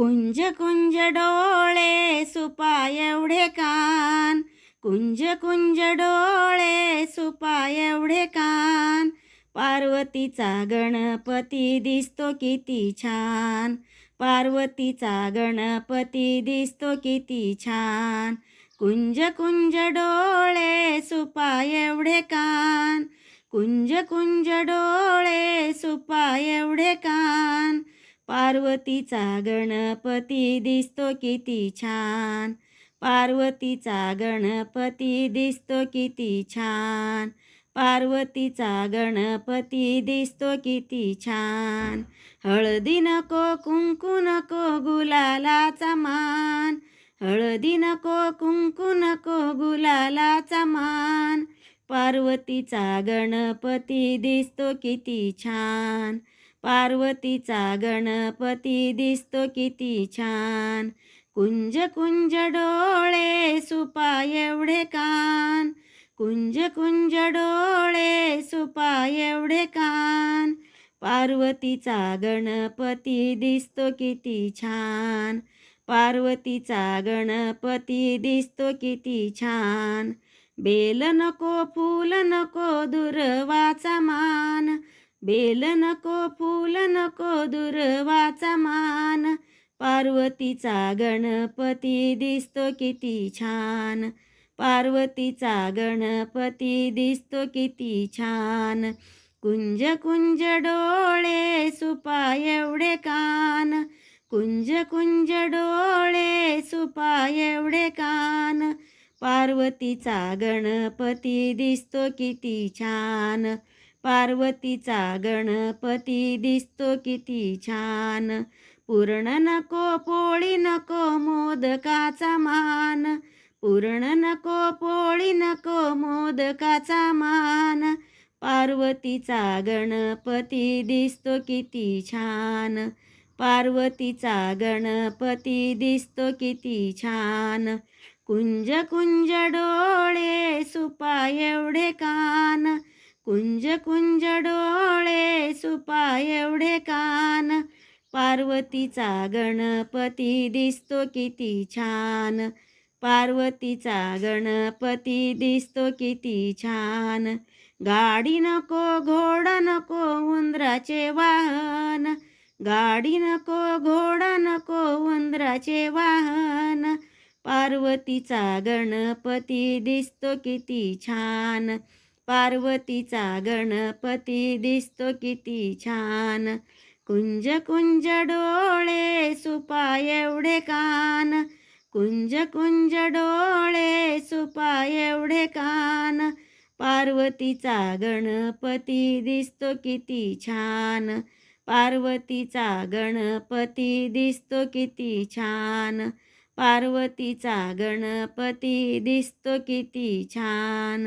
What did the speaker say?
कुंज कुंज डोळे सुपा एवढे कान. कुंज कुंज डोळे सुपा एवढे कान. पार्वतीचा गणपती दिसतो किती छान. पार्वतीचा गणपती दिसतो किती छान. कुंज कुंज डोळे सुपा एवढे कान. कुंज कुंज डोळे सुपा एवढे कान. पार्वतीचा गणपती दिसतो किती छान. पार्वतीचा गणपती दिसतो किती छान. पार्वतीचा गणपती दिसतो किती छान. हळदी नको कुंकू नको गुलालाचा मान. हळदी नको कुंकू नको गुलालाचा मान. पार्वतीचा गणपती दिसतो किती छान. पार्वतीचा गणपती दिसतो किती छान. कुंज कुंज डोळे सुपा एवढे कान. कुंज कुंज डोळे सुपा एवढे कान. पार्वतीचा गणपती दिसतो किती छान. पार्वतीचा गणपती दिसतो किती छान. बेल नको फूल नको दुर्वाचा मान. बेल नको फूल नको दुर्वाचा मान. पार्वतीचा गणपती दिसतो किती छान. पार्वतीचा गणपती दिसतो किती छान. कुंज कुंज डोळे सुपा एवढे कान. कुंज कुंज डोळे सुपा एवढे कान. पार्वतीचा गणपती दिसतो किती छान. पार्वतीचा गणपती दिसतो किती छान. पूर्ण नको पोळी नको मोदकाचा मान. पूर्ण नको पोळी नको मोदकाचा मान. पार्वतीचा गणपती दिसतो किती छान. पार्वतीचा गणपती दिसतो किती छान. कुंज कुंज डोळे सुपा एवढे का कुंज कुंज डोळे सुपा एवढे कान. पार्वतीचा गणपती दिसतो किती छान. पार्वतीचा गणपती दिसतो किती छान. गाडी नको घोडा नको उंदराचे वाहन. गाडी नको घोडा नको उंदराचे वाहन. पार्वतीचा गणपती दिसतो किती छान. पार्वतीचा गणपती दिसतो किती छान. कुंज कुंज डोळे सुपा एवढे कान. कुंज कुंज डोळे सुपा एवढे कान. पार्वतीचा गणपती दिसतो किती छान. पार्वतीचा गणपती दिसतो किती छान. पार्वतीचा गणपती दिसतो किती छान.